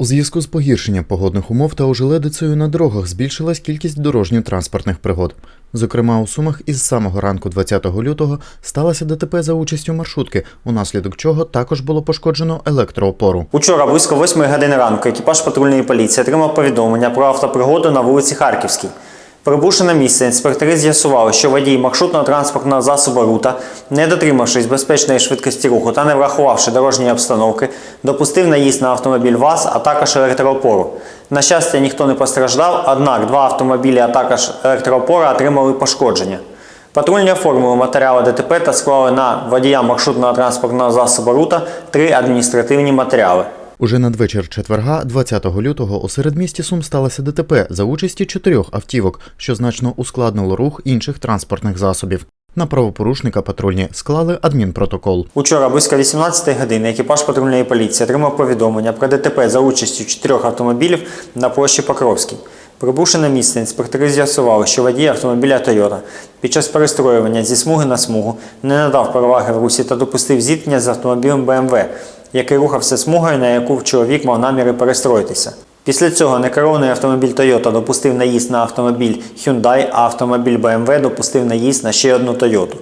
У зв'язку з погіршенням погодних умов та ожеледицею на дорогах збільшилась кількість дорожньо-транспортних пригод. Зокрема, у Сумах із самого ранку 20 лютого сталося ДТП за участю маршрутки, унаслідок чого також було пошкоджено електроопору. Учора близько 8 години ранку екіпаж патрульної поліції отримав повідомлення про автопригоду на вулиці Харківській. Прибувши на місце, інспектори з'ясували, що водій маршрутного транспортного засобу «Рута», не дотримавшись безпечної швидкості руху та не врахувавши дорожньої обстановки, допустив наїзд на автомобіль ВАЗ, а також електроопору. На щастя, ніхто не постраждав, однак два автомобілі, а також електроопора отримали пошкодження. Патрульні оформили матеріали ДТП та склали на водія маршрутного транспортного засобу «Рута» три адміністративні матеріали. Уже надвечір четверга, 20 лютого, у середмісті Сум сталося ДТП за участі чотирьох автівок, що значно ускладнило рух інших транспортних засобів. На правопорушника патрульні склали адмінпротокол. Учора близько 18 години екіпаж патрульної поліції отримав повідомлення про ДТП за участю чотирьох автомобілів на площі Покровській. Прибувши на місце, інспектори з'ясували, що водій автомобіля Toyota під час перестроювання зі смуги на смугу не надав переваги в русі та допустив зіткнення з автомобілем BMW, який рухався смугою, на яку чоловік мав наміри перестроїтися. Після цього некерований автомобіль Toyota допустив наїзд на автомобіль Hyundai, а автомобіль BMW допустив наїзд на ще одну Toyota.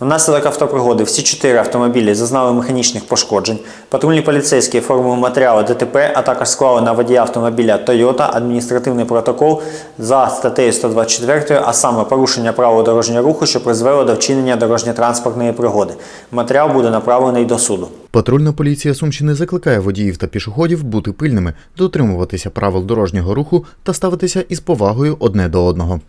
Внаслідок автопригоди всі чотири автомобілі зазнали механічних пошкоджень. Патрульні поліцейські оформили матеріали ДТП, а також склали на водія автомобіля Toyota адміністративний протокол за статтею 124, а саме порушення правил дорожнього руху, що призвело до вчинення дорожньо-транспортної пригоди. Матеріал буде направлений до суду. Патрульна поліція Сумщини закликає водіїв та пішоходів бути пильними, дотримуватися правил дорожнього руху та ставитися із повагою одне до одного.